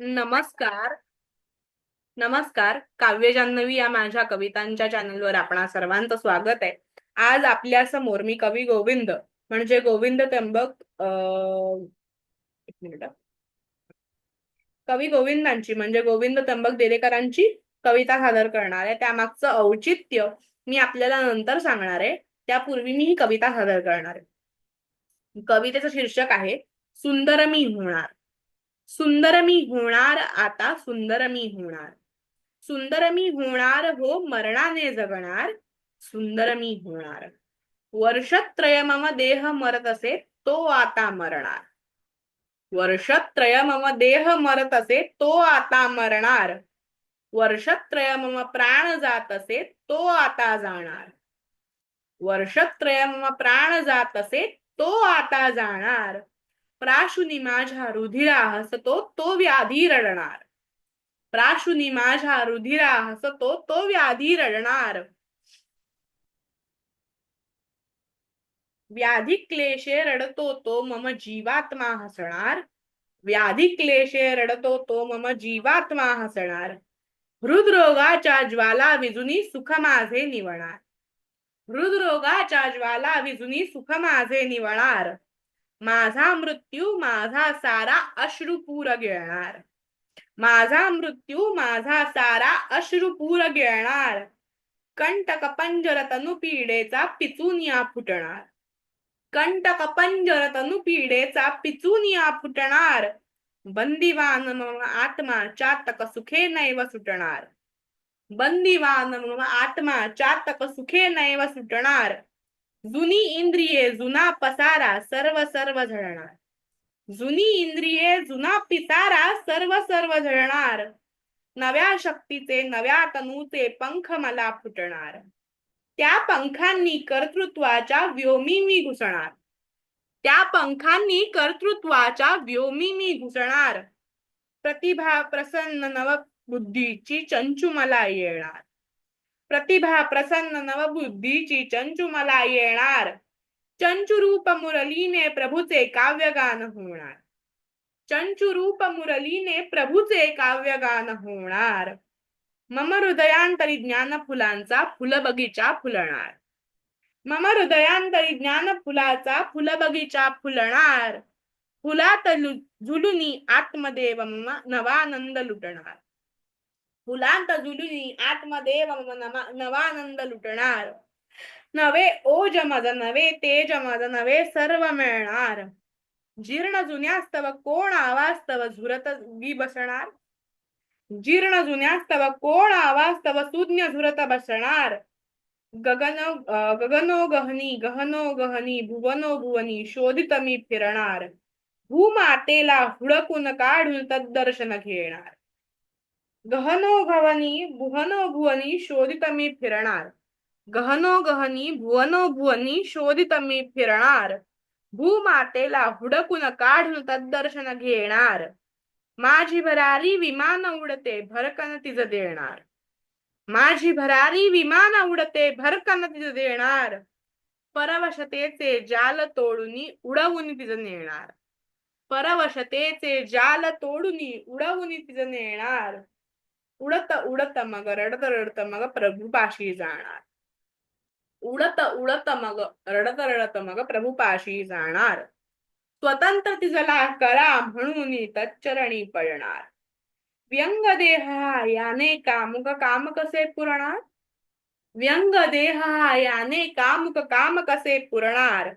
नमस्कार. नमस्कार. काव्य जान्हवी या माझ्या कवितांच्या चॅनलवर आपणा सर्वांचं स्वागत आहे. आज आपल्यासमोर मी कवी गोविंद म्हणजे गोविंद त्र्यंबक अ कवी गोविंदांची म्हणजे गोविंद त्र्यंबक देरेकरांची कविता सादर करणार आहे. त्यामागचं औचित्य मी आपल्याला नंतर सांगणार आहे. त्यापूर्वी मी ही कविता सादर करणार आहे. कवितेचं शीर्षक आहे सुंदर मी होणार. सुंदर मी होणार आता सुंदर मी होणार. सुंदर मी होणार हो मरणाने जगणार सुंदर मी होणार. वर्षत्रय मम देह मरत असे तो आता मरणार. वर्षत्रय मम देह मरत असे तो आता मरणार. वर्षत्रय मम प्राण जात असे तो आता जाणार. वर्षत्रय मम प्राण जात असे तो आता जाणार. प्राशुनी माझ्या रुधिरा हसतो तो व्याधी रडणार प्राशुनी माझ्या रुधिरा हसतो तो व्याधी रडणार व्याधी क्लेशे रडतो तो मम जीवात्मा हसणार. व्याधी क्लेशे रडतो तो मम जीवात्मा हसणार. हृदरोगाच्या ज्वाला विजुनी सुख माझे निवणार. हृदरोगाच्या ज्वाला विजुनी सुख माझे निवणार. माझा मृत्यू माझा सारा अश्रुपूर गिळणार माझा मृत्यू माझा सारा अश्रुपूर गिळणार कंटक पंजर तनु पिडेचा पिचून या फुटणार. कंटक पंजर तनु पिडेचा पिचून या फुटणार. बंदिवान मम आत्मा चातक सुखे नैव सुटणार. बंदिवान मम आत्मा चातक सुखे नैव सुटणार. जुनी इंद्रिये जुना पसारा सर्व सर्व झळणार. जुनी इंद्रिये जुना पिसारा सर्व सर्व झळणार. नव्या शक्तीचे नव्या तनूचे पंख मला फुटणार. त्या पंखांनी कर्तृत्वाच्या व्योमी मी घुसणार. त्या पंखांनी कर्तृत्वाच्या व्योमी मी घुसणार. प्रतिभा प्रसन्न नव बुद्धीची चंचू मला येणार. प्रतिभा प्रसन्न नवबुद्धीची चंचू मला येणार. चंचुरूप मुरलीने प्रभूचे काव्यगान होणार. चंचुरूप मुरलीने प्रभूचे काव्यगान होणार. मम हृदयांतरी ज्ञान फुलांचा फुलबगीचा फुलणार. मम हृदयांतरी ज्ञान फुलाचा फुलबगीचा फुलणार. फुलात झुलुनी आत्मदेव मम नवानंद लुटणार. फुलांत जुलुनी आत्मदेव नवानंद लुटणार. नवे ओज माझा नवे तेज माझा नवे सर्व मिळणार. जीर्ण जुन्यास्तव कोण आवास्तव झुरत बसणार? जीर्ण जुन्यास्तव कोण आवास्तव सुज्ञ झुरत बसणार? गगन अं, गगनो गहनी गहनो गहनी भुवनो भुवनी शोधित मी फिरणार. भूमातेला हुडकून काढून तद्दर्शन घेणार. गहनो गहनी भुवनो भुवनी शोधित मी फिरणार. गहनो गहनी भुवनो भुवनी शोधित मी फिरणार. भूमातेला हुडकून काढून तद्दर्शन घेणार. माझी भरारी विमान उडते भरकन तिज देणार. माझी भरारी विमान उडते भरकन तिज देणार. परवशतेचे जाल तोडूनी उडवून तिज नेणार. परवशतेचे जाल तोडूनी उडवून तिज नेणार. उडत उडत मग रडत रडत मग प्रभूपाशी जाणार. उडत उडत मग रडत रडत मग प्रभूपाशी जाणार. स्वतंत्र तिजला करा म्हणून तच्चरणी पडणार. व्यंग देहा याने कामुक काम कसे पुरणार? व्यंग देह याने कामुक काम कसे पुरणार?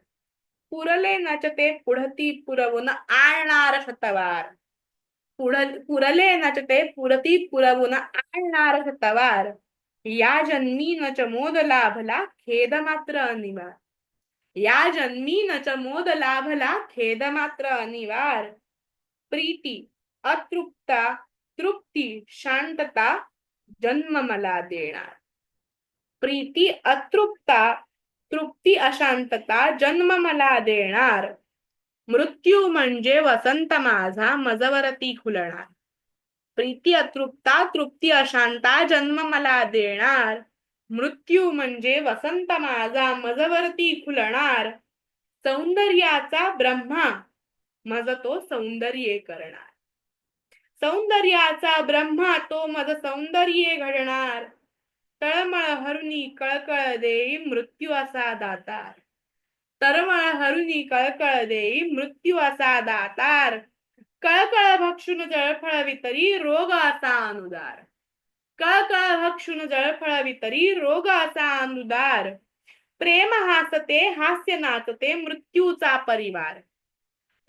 पुरले नचते पुढती पुरवून आणणार शतवार. पुढ पुरले नचते पुरती पुरवून आणणार शतवार या जन्मी नच मोद लाभला खेद मात्र अनिवार या जन्मी नच मोद लाभला खेद मात्र अनिवार प्रीती अतृप्ता तृप्ती शांतता जन्म मला देणार. प्रीती अतृप्ता तृप्ती अशांतता जन्म मला देणार. मृत्यू म्हणजे वसंत माझा मजवरती खुलणार. प्रीती अतृप्ता तृप्ती अशांता जन्म मला देणार. मृत्यू म्हणजे वसंत माझा मजवरती खुलणार. सौंदर्याचा ब्रह्मा मज तो सौंदर्य करणार. सौंदर्याचा ब्रह्मा तो मज सौंदर्य घडणार. तळमळ हरुणी कळकळ देई मृत्यू असा दातार. तरमळ हरुणी कळकळ देई मृत्यू असा दातार कळकळ भक्षुन जळफळ वितरी रोग असा अनुदार कळकळ भक्षुन जळफळ वितरी रोग असा अनुदार प्रेम हासते हास्य नाचते मृत्यूचा परिवार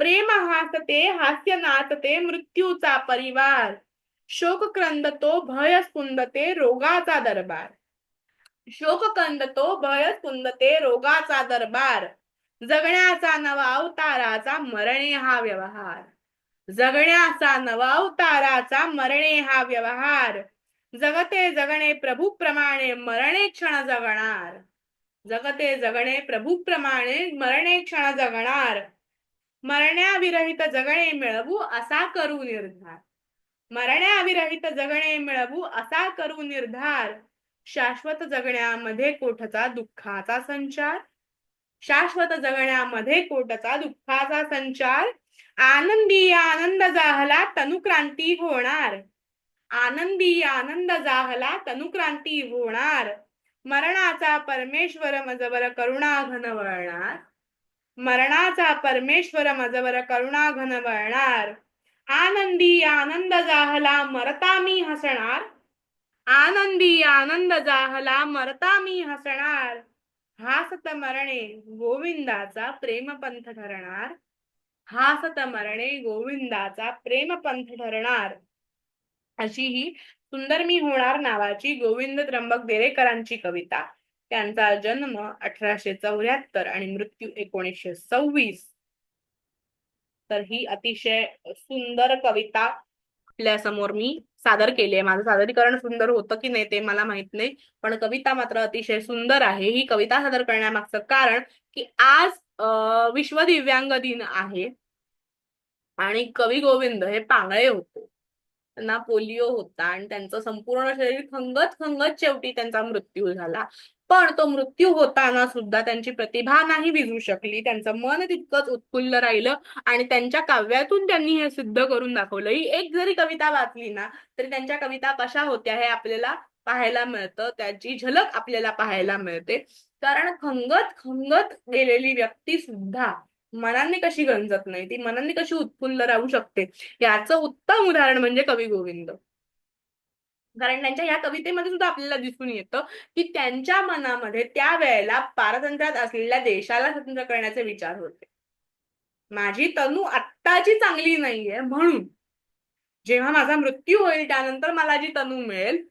प्रेम हासते हास्य नाचते मृत्यूचा परिवार शोक क्रंदतो भय स्पुंदते रोगाचा दरबार शोक कंदतो भय स्पुंदते रोगाचा दरबार जगण्याचा नवा अवताराचा मरणे हा व्यवहार. जगण्याचा नवा अवताराचा मरणे हा व्यवहार. जगते जगणे प्रभू प्रमाणे मरणे क्षण जगणार. जगते जगणे प्रभू प्रमाणे मरणे क्षण जगणार. मरण्याविरहित जगणे मिळवू असा करू निर्धार. मरण्याविरहित जगणे मिळवू असा करू निर्धार. शाश्वत जगण्यामध्ये कोठचा दुःखाचा संचार? शाश्वत जगण्यामध्ये कोटचा दुःखाचा संचार. आनंदी आनंद जाहला तनुक्रांती होणार. आनंदी आनंद जाहला तनुक्रांती होणार. मरणाचा परमेश्वर मजवर करुणा घन वळणार. मरणाचा परमेश्वर मजवर करुणा घन वळणार. आनंदी आनंद जाहला मरता मी हसणार. आनंदी आनंद जाहला मरता मी हसणार. हासत मरणे गोविंदाचा प्रेमपंथ ठरणार. हासत मरणे गोविंदाचा प्रेमपंथ ठरणार. अशी ही सुंदर मी होणार नावाची गोविंद त्र्यंबक देरेकरांची कविता. त्यांचा जन्म अठराशे चौऱ्याहत्तर आणि मृत्यू एकोणीसशे सव्वीस. तर ही अतिशय सुंदर कविता आपल्यासमोर मी सादर केली आहे. माझं सादरीकरण सुंदर होतं की नाही ते मला माहीत नाही. पण कविता मात्र अतिशय सुंदर आहे. ही कविता सादर करण्यामागचं कारण की आज विश्व दिव्यांग दिन आहे. आणि कवी गोविंद हे पांगळे होते. त्यांना पोलिओ होता आणि त्यांचं संपूर्ण शरीर खंगत खंगत शेवटी त्यांचा मृत्यू झाला. पण तो मृत्यू होताना सुद्धा त्यांची प्रतिभा नाही विजू शकली. त्यांचं मन तितकंच उत्फुल्ल राहिलं आणि त्यांच्या काव्यातून त्यांनी हे सिद्ध करून दाखवलं. ही एक जरी कविता वाचली ना तरी त्यांच्या कविता कशा होत्या हे आपल्याला पाहायला मिळतं. त्याची झलक आपल्याला पाहायला मिळते. कारण खंगत खंगत गेलेली व्यक्ती सुद्धा मनाने कशी गंजत नाही ती मनाने कशी उत्फुल्ल राहू शकते याचं उत्तम उदाहरण म्हणजे कवी गोविंद. कारण त्यांच्या या कवितेमध्ये सुद्धा आपल्याला दिसून येतं की त्यांच्या मनामध्ये त्या वेळेला पारतंत्र्यात असलेल्या देशाला स्वतंत्र करण्याचे विचार होते. माझी तनू आत्ताची चांगली नाहीये म्हणून जेव्हा माझा मृत्यू होईल त्यानंतर मला जी तनू मिळेल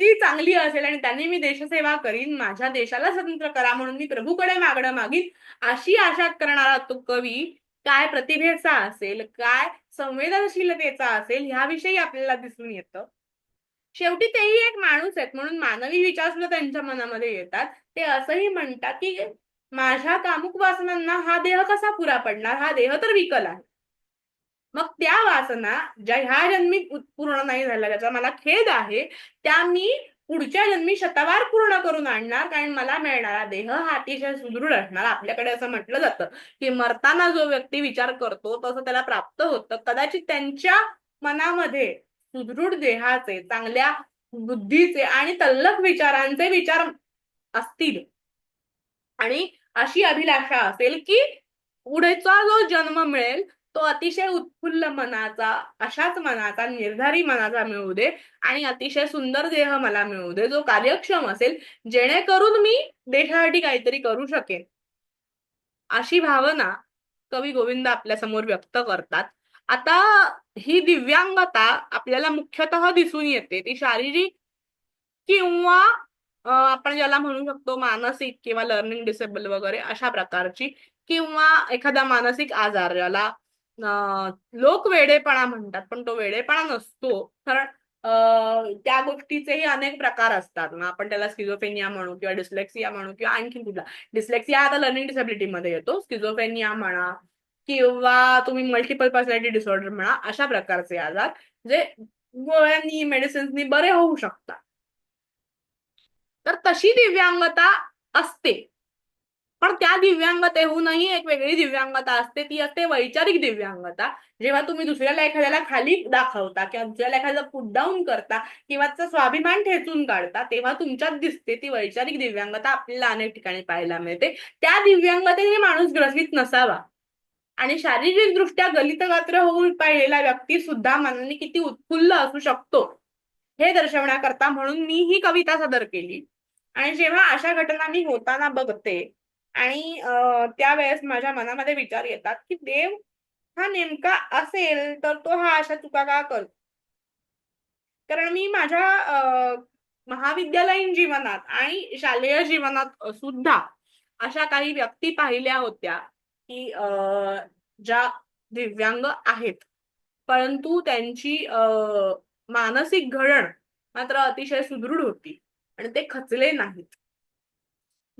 ती चांगली असेल आणि त्यांनी मी देशसेवा करीन माझ्या देशाला स्वतंत्र करा म्हणून मी प्रभूकडे मागणं मागीन. अशी आशा करणारा तो कवी काय प्रतिभेचा असेल काय संवेदनशीलतेचा असेल ह्याविषयी आपल्याला दिसून येतं. शेवटी तेही एक माणूस आहेत म्हणून मानवी विचार सुद्धा त्यांच्या मनामध्ये येतात. ते असंही म्हणतात की माझ्या कामुक वासनांना हा देह कसा पुरा पडणार? हा देह तर विकल आहे. मग त्या वासना ज्या ह्या जन्मी पूर्ण नाही झाल्या ज्याचा मला खेद आहे त्या मी पुढच्या जन्मी शतवार पूर्ण करून आणणार कारण मला मिळणारा देह हा अतिशय सुदृढ असणार. आपल्याकडे असं म्हटलं जातं की मरताना जो व्यक्ती विचार करतो तसं त्याला प्राप्त होतं. कदाचित त्यांच्या मनामध्ये सुदृढ देहाचे चांगल्या बुद्धीचे आणि तल्लक विचारांचे विचार असतील. आणि अशी अभिलाषा असेल की पुढेचा जो जन्म मिळेल तो अतिशय उत्फुल्ल मनाचा अशाच मनाचा निर्धारी मनाचा मिळू दे आणि अतिशय सुंदर देह मला मिळू दे जो कार्यक्षम असेल जेणेकरून मी देशासाठी काहीतरी करू शकेन. अशी भावना कवी गोविंद आपल्यासमोर व्यक्त करतात. आता ही दिव्यांगता आपल्याला मुख्यतः दिसून येते. ती शारीरिक किंवा आपण ज्याला म्हणू शकतो मानसिक किंवा लर्निंग डिसेबल वगैरे अशा प्रकारची किंवा एखादा मानसिक आजार ज्याला लोक वेडेपणा म्हणतात पण तो वेडेपणा नसतो. कारण त्या गोष्टीचेही अनेक प्रकार असतात. मग आपण त्याला स्किझोफेनिया म्हणू किंवा डिस्लेक्सिया म्हणू किंवा आणखी कुठला. डिस्लेक्सिया आता लर्निंग डिसेबिलिटी मध्ये येतो. स्किझोफेनिया म्हणा किंवा तुम्ही मल्टिपल पर्सनॅलिटी डिसऑर्डर म्हणा अशा प्रकारचे आजार जे गोळ्यांनी मेडिसिन्सनी बरे होऊ शकतात. तर तशी दिव्यांगता असते. पण त्या दिव्यांगतेहूनही एक वेगळी दिव्यांगता असते ती असते वैचारिक दिव्यांगता. जेव्हा तुम्ही दुसऱ्याला एखाद्याला खाली दाखवता किंवा दुसऱ्याला एखाद्याला पुट डाऊन करता किंवा त्याचा स्वाभिमान ठेचून काढता तेव्हा तुमच्यात दिसते ती वैचारिक दिव्यांगता आपल्याला अनेक ठिकाणी पाहायला मिळते. त्या दिव्यांगतेने माणूस ग्रसित नसावा. आणि शारीरिक दृष्ट्या गलितगात्र होऊन पाहिलेला व्यक्ती सुद्धा मनाने किती उत्फुल्ल असू शकतो हे दर्शवण्याकरता म्हणून मी ही कविता सादर केली. आणि जेव्हा अशा घटना मी होताना बघते आणि त्यावेळेस माझ्या मनामध्ये विचार येतात की देव हा नेमका असेल तर तो हा अशा चुका का करतो कारण मी माझ्या महाविद्यालयीन जीवनात आणि शालेय जीवनात सुद्धा अशा काही व्यक्ती पाहिल्या होत्या की ज्या दिव्यांग आहेत. परंतु त्यांची मानसिक घडण मात्र अतिशय सुदृढ होती आणि ते खचले नाहीत.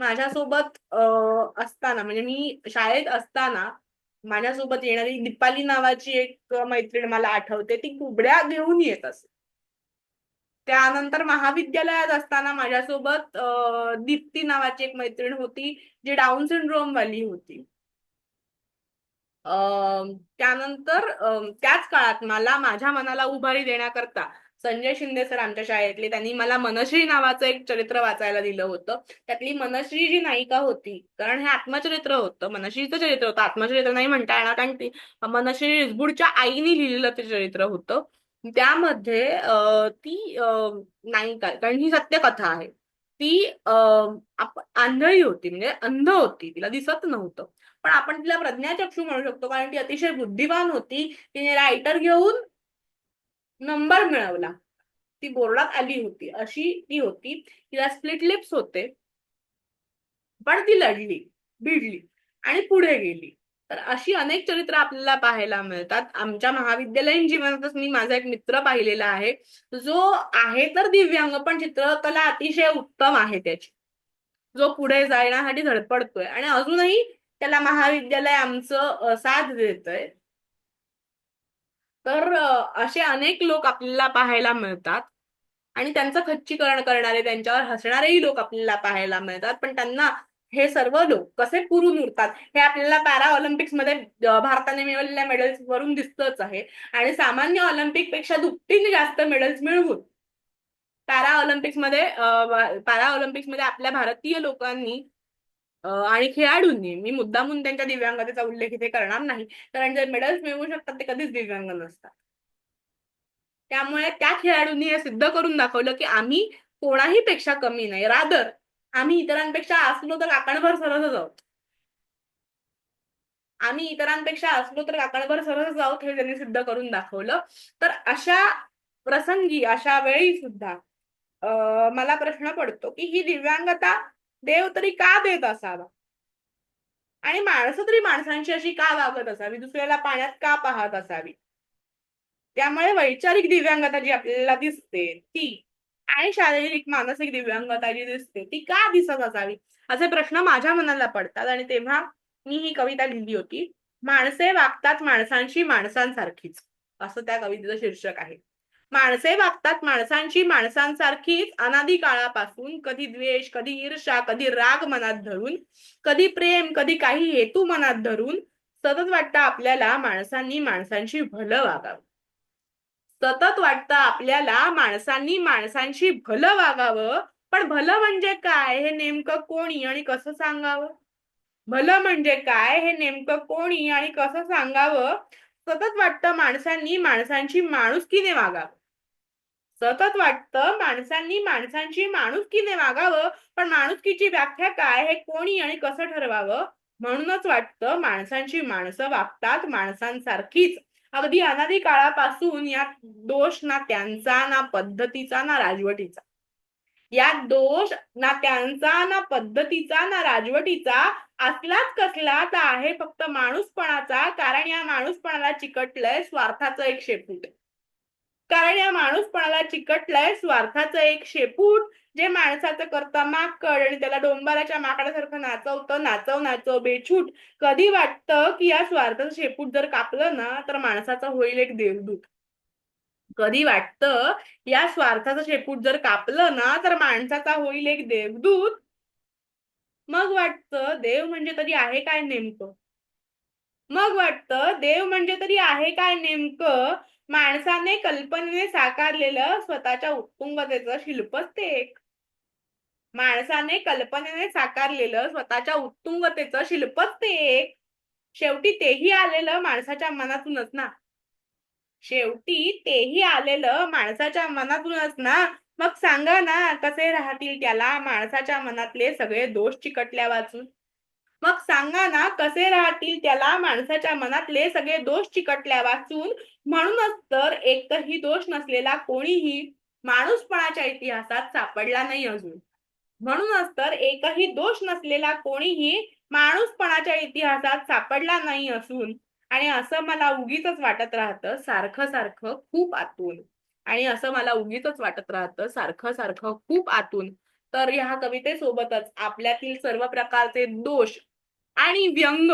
माझ्यासोबत असताना म्हणजे मी शाळेत असताना माझ्यासोबत येणारी दीपाली नावाची एक मैत्रीण मला आठवते. ती कुबड्या घेऊन येत असे. त्यानंतर महाविद्यालयात असताना माझ्यासोबत दीप्ती नावाची एक मैत्रीण होती जी डाऊन सिंड्रोम वाली होती त्यानंतर त्याच काळात मला माझ्या मनाला उभारी देण्याकरता संजय शिंदे सर आमच्या शाळेतले त्यांनी मला मनश्री नावाचं एक चरित्र वाचायला दिलं होतं. त्यातली मनश्री जी नायिका होती कारण हे आत्मचरित्र होतं मनश्रीचं चरित्र होतं. आत्मचरित्र नाही म्हणता येणार कारण ती मनश्री रिसबुडच्या आईने लिहिलेलं ते चरित्र होतं. त्यामध्ये ती नायिका कारण ही सत्यकथा आहे. ती आंधळी होती म्हणजे अंध होती तिला दिसत नव्हतं. पण आपण तिला प्रज्ञाचक्षू म्हणू शकतो कारण ती अतिशय बुद्धिवान होती. तिने रायटर घेऊन नंबर मिळवला. ती बोर्डात आली होती. अशी ती होती. तिला स्प्लिट लिप्स होते. पण ती लढली भिडली आणि पुढे गेली. तर अशी अनेक चरित्र आपल्याला पाहायला मिळतात. आमच्या महाविद्यालयीन जीवनातच मी माझा एक मित्र पाहिलेला आहे. जो आहे तर दिव्यांग पण चित्रकला अतिशय उत्तम आहे त्याची. जो पुढे जाण्यासाठी धडपडतोय. आणि अजूनही त्याला महाविद्यालय आमचं साथ देतय. तर असे अनेक लोक आपल्याला पाहायला मिळतात. आणि त्यांचं खच्चीकरण करणारे त्यांच्यावर हसणारेही लोक आपल्याला पाहायला मिळतात. पण त्यांना हे सर्व लोक कसे पुरून उरतात? हे आपल्याला पॅरा ऑलिम्पिक्समध्ये भारताने मिळवलेल्या मेडल्स वरून दिसतच आहे. आणि सामान्य ऑलिम्पिकपेक्षा दुपटीने जास्त मेडल्स मिळवून पॅरा ऑलिम्पिक्समध्ये पॅरा ऑलिम्पिक्समध्ये आपल्या भारतीय लोकांनी आणि खेळाडूंनी मी मुद्दामून त्यांच्या दिव्यांगतेचा उल्लेख इथे करणार नाही. कारण जे मेडल्स मिळवू शकतात ते कधीच दिव्यांग नसतात. त्यामुळे त्या खेळाडूंनी हे सिद्ध करून दाखवलं की आम्ही कोणाही पेक्षा कमी नाही. रादर आम्ही इतरांपेक्षा असलो तर काकणभर सरसच आहोत. आम्ही इतरांपेक्षा असलो तर काकणभर सरसच आहोत हे त्यांनी सिद्ध करून दाखवलं. तर अशा प्रसंगी अशा वेळी सुद्धा मला प्रश्न पडतो की ही दिव्यांगता देव तरी का देत असावा? आणि माणसं तरी माणसांची अशी का वागत असावी? दुसऱ्याला पाण्यात का पाहत असावी? त्यामुळे वैचारिक दिव्यांगता जी आपल्याला दिसते ती आणि शारीरिक मानसिक दिव्यांगता जी दिसते ती का दिसत असावी? असे प्रश्न माझ्या मनाला पडतात आणि तेव्हा मी ही कविता लिहिली होती माणसे वागतात माणसांशी माणसांसारखीच. असं त्या कवितेचं शीर्षक आहे. माणसे वागतात माणसांची माणसांसारखीच अनादी काळापासून कधी द्वेष कधी ईर्षा कधी राग मनात धरून कधी प्रेम कधी काही हेतू मनात धरून सतत वाटतं आपल्याला माणसांनी माणसांशी भलं वागावं. सतत वाटतं आपल्याला माणसांनी माणसांशी भलं वागावं पण भलं म्हणजे काय? हे नेमकं कोणी आणि कसं सांगावं? भलं म्हणजे काय? हे नेमकं कोणी आणि कसं सांगावं? सतत वाटतं माणसांनी माणसांची माणुसकीने वागावं. सतत वाटतं. माणसांनी माणसांची माणुसकीने वागावं पण माणुसकीची व्याख्या काय? हे कोणी आणि कसं ठरवावं? म्हणूनच वाटतं माणसांची माणसं वागतात माणसांसारखीच. अगदी अनादी काळापासून या दोष ना त्यांचा ना पद्धतीचा ना राजवटीचा. या दोष ना त्यांचा ना पद्धतीचा ना राजवटीचा असलाच कसला तर आहे फक्त माणूसपणाचा. कारण या माणूसपणाला चिकटलंय स्वार्थाचं एक शेपूट कारण या माणूसपणाला चिकटलाय स्वार्थाचं एक शेपूट जे माणसाचं करता माकड आणि त्याला डोंबाराच्या माकडासारखं नाचवतं नाचव नाचव बेछूट. कधी वाटतं की या स्वार्थाचं शेपूट जर कापलं ना तर माणसाचं होईल एक देवदूत. कधी वाटतं या स्वार्थाचं शेपूट जर कापलं ना तर माणसाचा होईल एक देवदूत. मग वाटतं देव म्हणजे तरी आहे काय नेमकं? मग वाटतं देव म्हणजे तरी आहे काय नेमकं? माणसाने कल्पनेने साकारलेलं स्वतःच्या उत्तुंगतेचं शिल्पच ते एक. माणसाने कल्पनेने साकारलेलं स्वतःच्या उत्तुंगतेचं शिल्पच ते एक. शेवटी तेही आलेलं माणसाच्या मनातूनच ना. शेवटी तेही आलेलं माणसाच्या मनातूनच ना. मग सांगा ना कसे राहतील त्याला माणसाच्या मनातले सगळे दोष चिकटल्या वाचून? मग सांगा ना कसे राहतील त्याला माणसाच्या मनातले सगळे दोष चिकटल्या वाचून म्हणूनच तर एकही दोष नसलेला कोणीही माणूसपणाच्या इतिहासात सापडला नाही अजून. म्हणूनच तर एकही दोष नसलेला कोणीही माणूसपणाच्या इतिहासात सापडला नाही असून आणि असं मला उगीच वाटत राहतं सारखं सारखं खूप आतून. आणि असं मला उगीच वाटत राहतं सारखं सारखं खूप आतून. तर ह्या कवितेसोबतच आपल्यातील सर्व प्रकारचे दोष आणि व्यंग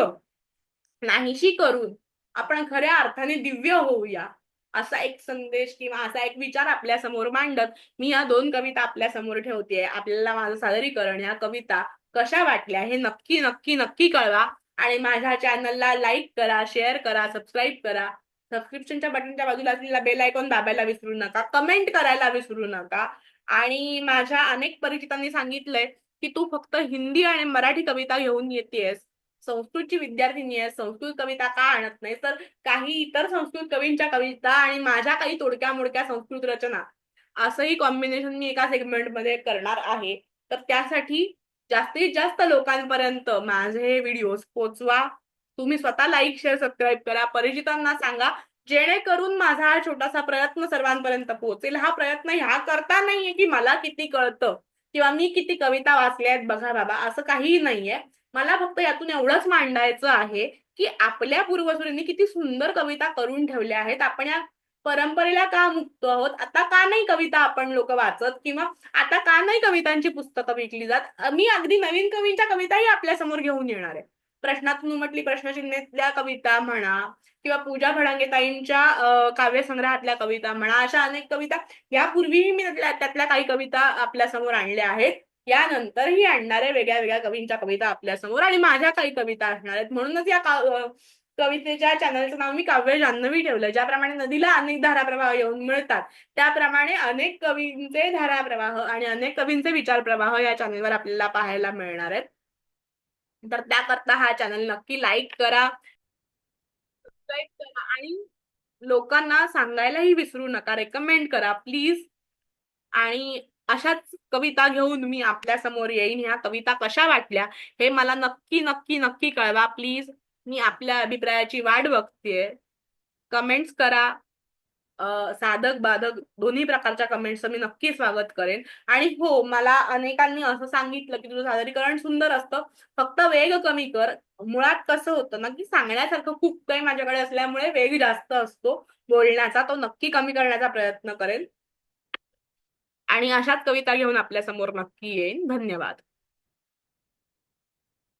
नाहीशी करून आपण खऱ्या अर्थाने दिव्य होऊया. असा एक संदेश किंवा असा एक विचार आपल्यासमोर मांडत मी या दोन कविता आपल्यासमोर ठेवते आपल्याला माझं सादरीकरण या कविता कशा वाटल्या हे नक्की नक्की नक्की कळवा. आणि माझ्या चॅनलला लाईक करा शेअर करा सबस्क्राईब करा. सबस्क्रिप्शनच्या बटनच्या बाजूला असलेला बेल आयकॉन दाबायला विसरू नका. कमेंट करायला विसरू नका. आणि माझ्या अनेक परिचितांनी सांगितलंय की तू फक्त हिंदी आणि मराठी कविता घेऊन येतेस संस्कृतची विद्यार्थिनी आहे संस्कृत कविता का आणत नाही? तर काही इतर संस्कृत कवींच्या कविता आणि माझ्या काही तोडक्या मोडक्या संस्कृत रचना असंही कॉम्बिनेशन मी एका सेगमेंटमध्ये करणार आहे. तर त्यासाठी जास्तीत जास्त लोकांपर्यंत माझे हे व्हिडिओज पोचवा. तुम्ही स्वतः लाईक शेअर सबस्क्राईब करा. परिचितांना सांगा जेणेकरून माझा हा छोटासा प्रयत्न सर्वांपर्यंत पोहोचेल हा प्रयत्न ह्या करता नाहीये की मला किती कळतं. किंवा मी किती कविता वाचल्या आहेत बघा बाबा असं काहीही नाहीये. मला फक्त यातून एवढंच मांडायचं आहे की आपल्या पूर्वसुरींनी किती सुंदर कविता करून ठेवल्या आहेत. आपण या परंपरेला का मुक्त आहोत? आता का नाही कविता आपण लोक वाचत? किंवा आता का नाही कवितांची पुस्तकं विकली जात? मी अगदी नवीन कवींच्या कविताही आपल्यासमोर घेऊन येणार आहे. प्रश्नातून उमटली प्रश्नचिन्हेतल्या कविता म्हणा किंवा पूजा भडांगेताईंच्या काव्यसंग्रहातल्या कविता म्हणा अशा अनेक कविता यापूर्वीही मी त्यातल्या काही कविता आपल्यासमोर आणल्या आहेत. यानंतरही आणणारे वेगळ्या वेगळ्या कवींच्या कविता आपल्यासमोर आणि माझ्या काही कविता असणार आहेत. म्हणूनच या कवितेच्या चॅनलचं नाव मी काव्य जान्हवी ठेवलं ज्याप्रमाणे नदीला अनेक धाराप्रवाह येऊन मिळतात. त्याप्रमाणे अनेक कवींचे धाराप्रवाह आणि अनेक कवींचे विचार प्रवाह या चॅनलवर आपल्याला पाहायला मिळणार आहेत. तर त्याकरता हा चॅनल नक्की लाईक करा. सबस्क्राईब करा आणि लोकांना सांगायलाही विसरू नका. रेकमेंड करा प्लीज आणि अशाच कविता घेऊन मी आपल्यासमोर येईन. ह्या कविता कशा वाटल्या हे मला नक्की नक्की नक्की कळवा प्लीज मी आपल्या अभिप्रायाची वाट बघतेय. कमेंट्स करा. साधक बाधक दोन्ही प्रकारच्या कमेंट्सचं मी नक्की स्वागत करेन. आणि हो मला अनेकांनी असं सांगितलं की तुझं सादरीकरण सुंदर असतं. फक्त वेग कमी कर. मुळात कसं होतं ना की सांगण्यासारखं खूप काही माझ्याकडे असल्यामुळे वेग जास्त असतो. बोलण्याचा तो नक्की कमी करण्याचा प्रयत्न करेन. आणि अशाच कविता घेऊन आपल्यासमोर नक्की येईन. धन्यवाद.